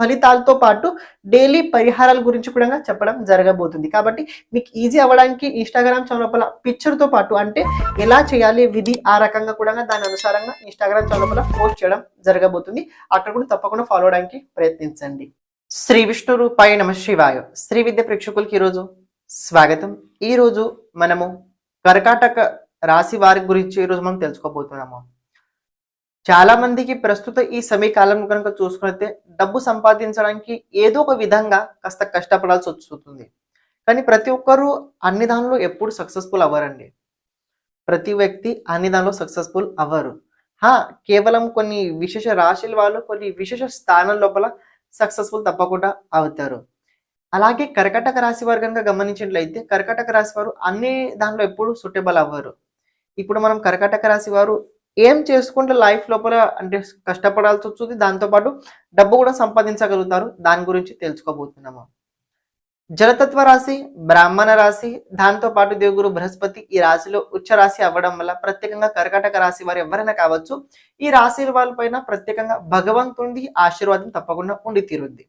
ఫలితాలతో పాటు డైలీ పరిహారాల గురించి కూడా చెప్పడం జరగబోతుంది. కాబట్టి మీకు ఈజీ అవ్వడానికి ఇన్స్టాగ్రామ్ చౌలపల పిక్చర్తో పాటు అంటే ఎలా చేయాలి విధి ఆ రకంగా కూడా దాని అనుసారంగా ఇన్స్టాగ్రామ్ చౌలపల పోస్ట్ చేయడం జరగబోతుంది. అక్కడ కూడా తప్పకుండా ఫాలో అవడానికి ప్రయత్నించండి. శ్రీ విష్ణు రూపాయ నమ శివాయ. శ్రీ విద్య ప్రేక్షకులకి ఈరోజు స్వాగతం. ఈరోజు మనము కర్కాటక రాశి వారి గురించి ఈరోజు మనం తెలుసుకోబోతున్నాము. చాలా మందికి ప్రస్తుత ఈ సమీకాలంలో కనుక చూసుకున్నైతే డబ్బు సంపాదించడానికి ఏదో ఒక విధంగా కాస్త కష్టపడాల్సి వస్తుంది. కానీ ప్రతి ఒక్కరూ అన్ని దానిలో ఎప్పుడు సక్సెస్ఫుల్ అవ్వరండి. ప్రతి వ్యక్తి అన్ని దానిలో సక్సెస్ఫుల్ అవ్వరు. హా కేవలం కొన్ని విశేష రాశుల వాళ్ళు కొన్ని విశేష స్థానం లోపల సక్సెస్ఫుల్ తప్పకుండా అవుతారు. అలాగే కర్కటక రాశి వారు కనుక గమనించినట్లయితే కర్కటక రాశి వారు అన్ని దానిలో ఎప్పుడు సుటబుల్ అవ్వరు. ఇప్పుడు మనం కర్కటక రాశి వారు ఏం చేసుకుంటే లైఫ్ లోపల అంటే కష్టపడాల్సి వస్తుంది. దాంతోపాటు డబ్బు కూడా సంపాదించగలుగుతారు. దాని గురించి తెలుసుకోబోతున్నాము. జలతత్వ రాశి బ్రాహ్మణ రాశి దాంతో పాటు దేవుగురు బృహస్పతి ఈ రాశిలో ఉచ్చ రాశి అవ్వడం వల్ల ప్రత్యేకంగా కర్కాటక రాశి వారు ఎవరైనా కావచ్చు ఈ రాశి వాళ్ళపైన ప్రత్యేకంగా భగవంతుడి ఆశీర్వాదం తప్పకుండా ఉండి తీరుద్ది.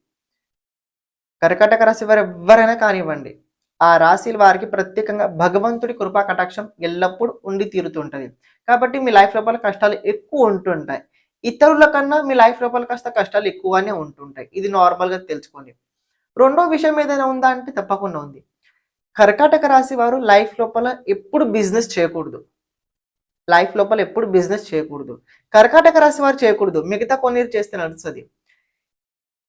కర్కాటక రాశి వారు ఎవరైనా కానివ్వండి ఆ రాశిల వారికి ప్రత్యేకంగా భగవంతుడి కృపా కటాక్షం ఎల్లప్పుడూ ఉండి తీరుతుంటది. కాబట్టి మీ లైఫ్ లోపల కష్టాలు ఎక్కువ ఉంటుంటాయి. ఇతరుల కన్నా మీ లైఫ్ లోపల కాస్త కష్టాలు ఎక్కువనే ఉంటుంటాయి. ఇది నార్మల్గా తెలుసుకోండి. రెండో విషయం ఏదైనా ఉందా అంటే తప్పకుండా ఉంది. కర్కాటక రాశి వారు లైఫ్ లోపల ఎప్పుడు బిజినెస్ చేయకూడదు. లైఫ్ లోపల ఎప్పుడు బిజినెస్ చేయకూడదు. కర్కాటక రాశి వారు చేయకూడదు. మిగతా కొన్ని చేస్తే నడుస్తుంది.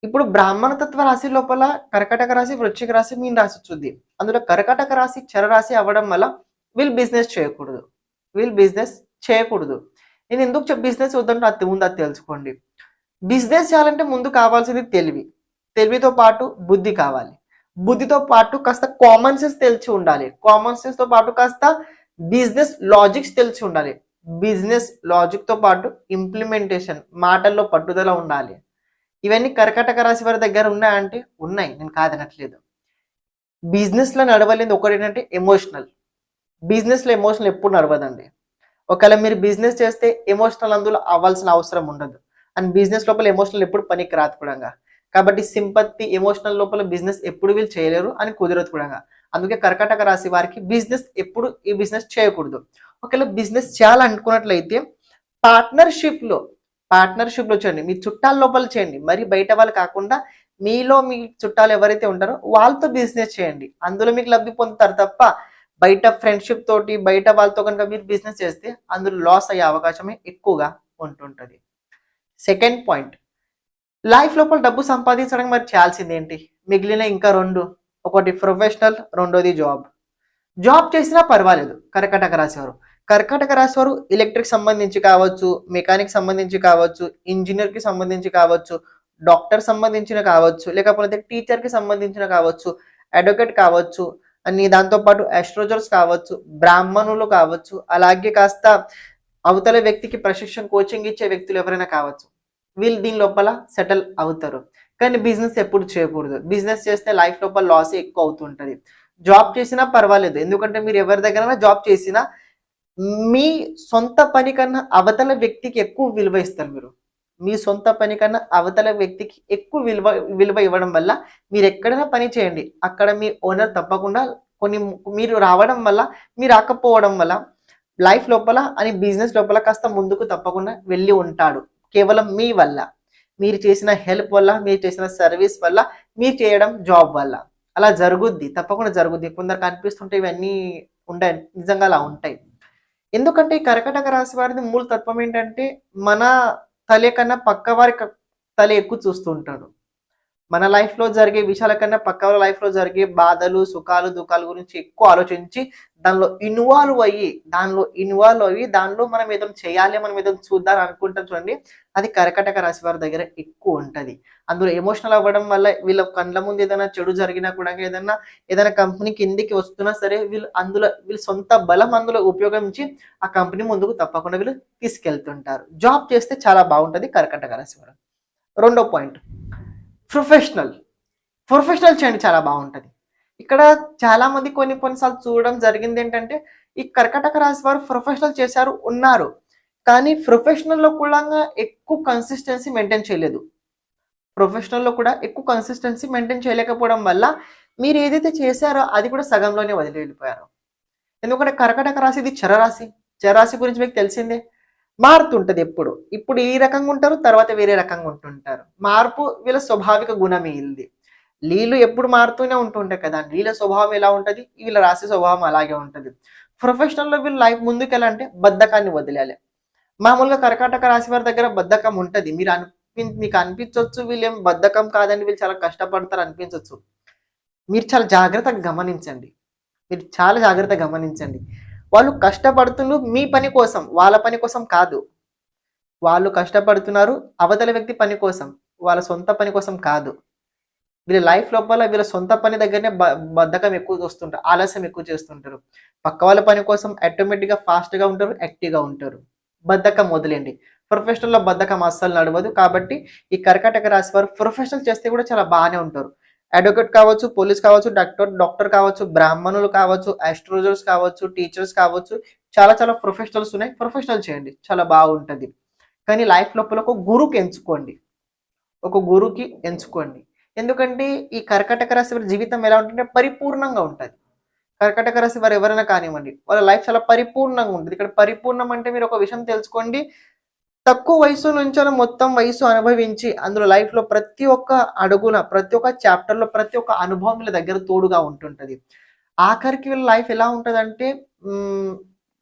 ఇప్పుడు బ్రాహ్మణ తత్వ రాశి లోపల కర్కాటక రాశి వృశ్చిక రాశి మీన రాశి వచ్చింది. అందులో కర్కటక రాశి చరరాశి అవ్వడం వల్ల వీళ్ళు బిజినెస్ చేయకూడదు. వీళ్ళు బిజినెస్ చేయకూడదు. నేను ఎందుకు బిజినెస్ వద్దంటే అది ముందు అది తెలుసుకోండి. బిజినెస్ చేయాలంటే ముందు కావాల్సింది తెలివి. తెలివితో పాటు బుద్ధి కావాలి. బుద్ధితో పాటు కాస్త కామన్ సెన్స్ తెలిసి ఉండాలి. కామన్ సెన్స్తో పాటు కాస్త బిజినెస్ లాజిక్స్ తెలిసి ఉండాలి. బిజినెస్ లాజిక్తో పాటు ఇంప్లిమెంటేషన్ మాటల్లో పట్టుదల ఉండాలి. ఇవన్నీ కర్కటక రాశి వారి దగ్గర ఉన్నాయంటే ఉన్నాయి. నేను కాదనట్లేదు. బిజినెస్లో నడవలేదు ఒకటి ఏంటంటే ఎమోషనల్ బిజినెస్లో ఎమోషనల్ ఎప్పుడు నడవదండి. ఒకవేళ మీరు బిజినెస్ చేస్తే ఎమోషనల్ అందులో అవ్వాల్సిన అవసరం ఉండదు. అండ్ బిజినెస్ లోపల ఎమోషనల్ ఎప్పుడు పనికి రాదు కూడా. కాబట్టి సింపత్తి ఎమోషనల్ లోపల బిజినెస్ ఎప్పుడు వీళ్ళు చేయలేరు అని కుదరదు కూడా. అందుకే కర్కాటక రాశి వారికి బిజినెస్ ఎప్పుడు ఈ బిజినెస్ చేయకూడదు. ఒకవేళ బిజినెస్ చేయాలనుకున్నట్లయితే పార్ట్నర్షిప్లో పార్ట్నర్షిప్లో పార్ట్నర్షిప్లో చేయండి. మీ చుట్టాల లోపల చేయండి. మరి బయట వాళ్ళు కాకుండా మీలో మీ చుట్టాలు ఎవరైతే ఉంటారో వాళ్ళతో బిజినెస్ చేయండి. అందులో మీకు లబ్ధి పొందుతారు తప్ప బయట ఫ్రెండ్షిప్ తోటి బయట వాళ్ళతో కనుక మీరు బిజినెస్ చేస్తే అందులో లాస్ అయ్యే అవకాశమే ఎక్కువగా ఉంటుంటుంది. సెకండ్ పాయింట్ లైఫ్ లోపల డబ్బు సంపాదించడానికి మరి చేయాల్సింది ఏంటి? మిగిలిన ఇంకా రెండు. ఒకటి ప్రొఫెషనల్ రెండోది జాబ్ జాబ్ చేసినా పర్వాలేదు. కరకటక రాసేవారు కర్కాటక రాశి వారు ఎలక్ట్రిక్ సంబంధించి కావచ్చు మెకానిక్ సంబంధించి కావచ్చు ఇంజనీర్కి సంబంధించి కావచ్చు డాక్టర్ సంబంధించిన కావచ్చు లేకపోతే టీచర్కి సంబంధించిన కావచ్చు అడ్వకేట్ కావచ్చు అని దాంతోపాటు ఆస్ట్రోజర్స్ కావచ్చు బ్రాహ్మణులు కావచ్చు అలాగే కాస్త అవతల వ్యక్తికి ప్రశిక్షణ కోచింగ్ ఇచ్చే వ్యక్తులు ఎవరైనా కావచ్చు వీళ్ళు దీని లోపల సెటిల్ అవుతారు. కానీ బిజినెస్ ఎప్పుడు చేయకూడదు. బిజినెస్ చేస్తే లైఫ్ లోపల లాస్ ఎక్కువ అవుతుంటది. జాబ్ చేసినా పర్వాలేదు. ఎందుకంటే మీరు ఎవరి దగ్గర జాబ్ చేసినా మీ సొంత పని కన్నా అవతల వ్యక్తికి ఎక్కువ విలువ ఇస్తారు మీరు. మీ సొంత పని కన్నా అవతల వ్యక్తికి ఎక్కువ విలువ విలువ ఇవ్వడం వల్ల మీరు ఎక్కడైనా పని చేయండి. అక్కడ మీ ఓనర్ తప్పకుండా కొన్ని మీరు రావడం వల్ల మీరు రాకపోవడం వల్ల లైఫ్ లోపల అని బిజినెస్ లోపల కాస్త ముందుకు తప్పకుండా వెళ్ళి ఉంటాడు. కేవలం మీ వల్ల. మీరు చేసిన హెల్ప్ వల్ల మీరు చేసిన సర్వీస్ వల్ల మీరు చేయడం జాబ్ వల్ల. అలా జరుగుద్ది. తప్పకుండా జరుగుద్ది. కొందరు కనిపిస్తుంటే ఇవన్నీ ఉంటాయి నిజంగా అలా ఉంటాయి. ఎందుకంటే ఈ కర్కటక రాశి వారిది మూల తత్వం ఏంటంటే మన తలే కన్నా పక్క వారి తల ఎక్కువ చూస్తూ ఉంటాడు. మన లైఫ్లో జరిగే విషయాల కన్నా పక్క వాళ్ళ లైఫ్లో జరిగే బాధలు సుఖాలు దుఃఖాల గురించి ఎక్కువ ఆలోచించి దానిలో ఇన్వాల్వ్ అయ్యి దానిలో ఇన్వాల్వ్ అయ్యి దానిలో మనం ఏదైనా చేయాలి మనం ఏదైనా చూద్దాం అనుకుంటాం చూడండి అది కర్కటక రాశి వారి దగ్గర ఎక్కువ ఉంటది. అందులో ఎమోషనల్ అవ్వడం వల్ల వీళ్ళ కళ్ళ ముందు ఏదైనా చెడు జరిగినా కూడా ఏదైనా ఏదైనా కంపెనీ కిందికి వస్తున్నా సరే వీళ్ళు అందులో వీళ్ళు సొంత బలం అందులో ఉపయోగించి ఆ కంపెనీ ముందుకు తప్పకుండా వీళ్ళు తీసుకెళ్తుంటారు. జాబ్ చేస్తే చాలా బాగుంటది కర్కటక రాశి వారు. రెండో పాయింట్ ప్రొఫెషనల్. ప్రొఫెషనల్ చేయండి చాలా బాగుంటుంది. ఇక్కడ చాలా మంది కొన్ని కొన్నిసార్లు చూడడం జరిగింది ఏంటంటే ఈ కర్కటక రాశి వారు ప్రొఫెషనల్ చేశారు ఉన్నారు. కానీ ప్రొఫెషనల్లో కూడా ఎక్కువ కన్సిస్టెన్సీ మెయింటైన్ చేయలేదు. ప్రొఫెషనల్లో కూడా ఎక్కువ కన్సిస్టెన్సీ మెయింటైన్ చేయలేకపోవడం వల్ల మీరు ఏదైతే చేశారో అది కూడా సగంలోనే వదిలి వెళ్ళిపోయారు ఎందుకంటే కర్కటక రాశి ఇది చరరాశి చరరాశి గురించి మీకు తెలిసిందే. మారుతుంటది ఎప్పుడు. ఇప్పుడు ఈ రకంగా ఉంటారు తర్వాత వేరే రకంగా ఉంటుంటారు. మార్పు వీళ్ళ స్వాభావిక గుణమే ఇది. నీళ్ళు ఎప్పుడు మారుతూనే ఉంటుంటాయి కదా. నీళ్ళ స్వభావం ఎలా ఉంటుంది? వీళ్ళ రాశి స్వభావం అలాగే ఉంటుంది. ప్రొఫెషనల్లో వీళ్ళు లైఫ్ ముందుకు ఎలా అంటే బద్ధకాన్ని వదిలేయాలి. మామూలుగా కర్కాటక రాశి వారి దగ్గర బద్ధకం ఉంటుంది. మీరు అనిపి మీకు అనిపించవచ్చు వీళ్ళు ఏం బద్ధకం కాదని వీళ్ళు చాలా కష్టపడతారు అనిపించవచ్చు మీరు చాలా జాగ్రత్తగా గమనించండి. మీరు చాలా జాగ్రత్తగా గమనించండి. వాళ్ళు కష్టపడుతున్నారు మీ పని కోసం వాళ్ళ పని కోసం కాదు. వాళ్ళు కష్టపడుతున్నారు అవతల వ్యక్తి పని కోసం వాళ్ళ సొంత పని కోసం కాదు. వీళ్ళ లైఫ్ లోపల వీళ్ళ సొంత పని దగ్గరనే బ బద్ధకం ఎక్కువ వస్తుంటారు ఆలస్యం ఎక్కువ చేస్తుంటారు. పక్క వాళ్ళ పని కోసం ఆటోమేటిక్గా ఫాస్ట్గా ఉంటారు యాక్టివ్గా ఉంటారు. బద్ధకం వదిలేండి ప్రొఫెషనల్లో బద్ధకం అస్సలు నడవదు కాబట్టి ఈ కర్కాటక రాశి వారు ప్రొఫెషనల్ చేస్తే కూడా చాలా బాగానే ఉంటారు. అడ్వకేట్ కావచ్చు పోలీస్ కావచ్చు డాక్టర్ డాక్టర్ కావచ్చు బ్రాహ్మణులు కావచ్చు ఆస్ట్రాలజర్స్ కావచ్చు టీచర్స్ కావచ్చు చాలా చాలా ప్రొఫెషనల్స్ ఉన్నాయి. ప్రొఫెషనల్ చేయండి. చాలా బాగుంటుంది. కానీ లైఫ్ లోపల ఒక గురువుకి ఎంచుకోండి. ఒక గురువుకి ఎంచుకోండి. ఎందుకంటే ఈ కర్కటక రాశి వారి జీవితం ఎలా ఉంటుందంటే పరిపూర్ణంగా ఉంటుంది. కర్కటక రాశి వారు ఎవరైనా కానివ్వండి వాళ్ళ లైఫ్ చాలా పరిపూర్ణంగా ఉంటుంది. ఇక్కడ పరిపూర్ణం అంటే మీరు ఒక విషయం తెలుసుకోండి. తక్కువ వయసు నుంచి మొత్తం వయసు అనుభవించి అందులో లైఫ్లో ప్రతి ఒక్క అడుగున ప్రతి ఒక్క చాప్టర్లో ప్రతి ఒక్క అనుభవం వీళ్ళ దగ్గర తోడుగా ఉంటుంటది. ఆఖరికి వీళ్ళ లైఫ్ ఎలా ఉంటదంటే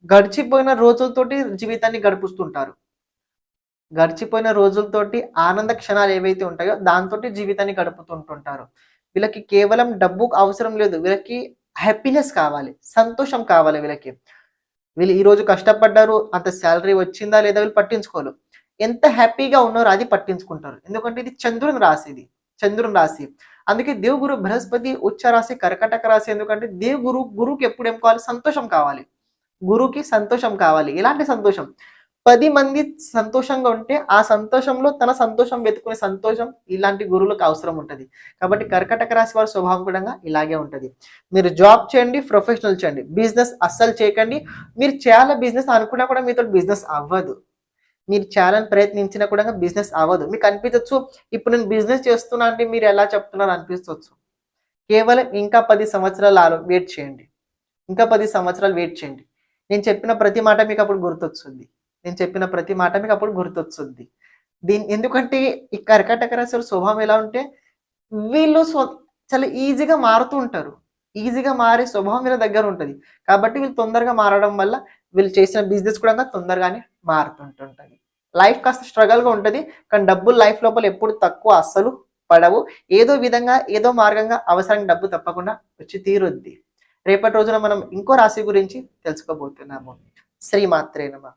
గడిచిపోయిన రోజులతోటి జీవితాన్ని గడుపుస్తుంటారు. గడిచిపోయిన రోజులతోటి ఆనంద క్షణాలు ఏవైతే ఉంటాయో దాంతో జీవితాన్ని గడుపుతుంటుంటారు. వీళ్ళకి కేవలం డబ్బు అవసరం లేదు. వీళ్ళకి హ్యాపీనెస్ కావాలి సంతోషం కావాలి వీళ్ళకి. వీళ్ళు ఈ రోజు కష్టపడ్డారు అంత శాలరీ వచ్చిందా లేదా వీళ్ళు పట్టించుకోరు. ఎంత హ్యాపీగా ఉన్నారో అది పట్టించుకుంటారు. ఎందుకంటే ఇది చంద్రుని రాశి ఇది చంద్రుని రాశి. అందుకే దేవుగురు బృహస్పతి ఉచ్చ రాశి కర్కటక రాశి ఎందుకంటే దేవుగురు గురువుకి ఎప్పుడు ఏం కావాలి? సంతోషం కావాలి. గురువుకి సంతోషం కావాలి. ఎలాంటి సంతోషం? పది మంది సంతోషంగా ఉంటే ఆ సంతోషంలో తన సంతోషం వెతుకునే సంతోషం ఇలాంటి గురువులకు అవసరం ఉంటుంది. కాబట్టి కర్కటక రాశి వారి స్వభావం కూడా ఇలాగే ఉంటుంది. మీరు జాబ్ చేయండి ప్రొఫెషనల్ చేయండి. బిజినెస్ అస్సలు చేయకండి. మీరు చేయాల బిజినెస్ అనుకున్నా కూడా మీతో బిజినెస్ అవ్వదు. మీరు చేయాలని ప్రయత్నించినా కూడా బిజినెస్ అవ్వదు. మీకు అనిపించవచ్చు ఇప్పుడు నేను బిజినెస్ చేస్తున్నా అంటే మీరు ఎలా చెప్తున్నారు అనిపించవచ్చు కేవలం ఇంకా పది సంవత్సరాలు వెయిట్ చేయండి. ఇంకా పది సంవత్సరాలు వెయిట్ చేయండి. నేను చెప్పిన ప్రతి మాట మీకు అప్పుడు గుర్తొచ్చుంది. నేను చెప్పిన ప్రతి మాట మీకు అప్పుడు గుర్తొచ్చుద్ది దీని ఎందుకంటే ఈ కర్కాటక రాశి స్వభావం ఎలా ఉంటే వీళ్ళు చాలా ఈజీగా మారుతూ ఉంటారు. ఈజీగా మారే స్వభావం వీళ్ళ దగ్గర ఉంటుంది. కాబట్టి వీళ్ళు తొందరగా మారడం వల్ల వీళ్ళు చేసిన బిజినెస్ కూడా తొందరగానే మారుతుంటుంటుంది. లైఫ్ కాస్త స్ట్రగల్గా గా ఉంటుంది కానీ డబ్బులు లైఫ్ లోపల ఎప్పుడు తక్కువ అస్సలు పడవు. ఏదో విధంగా ఏదో మార్గంగా అవసరానికి డబ్బు తప్పకుండా వచ్చి తీరుద్ది. రేపటి రోజున మనం ఇంకో రాశి గురించి తెలుసుకోబోతున్నాము. శ్రీమాత్రే నమ.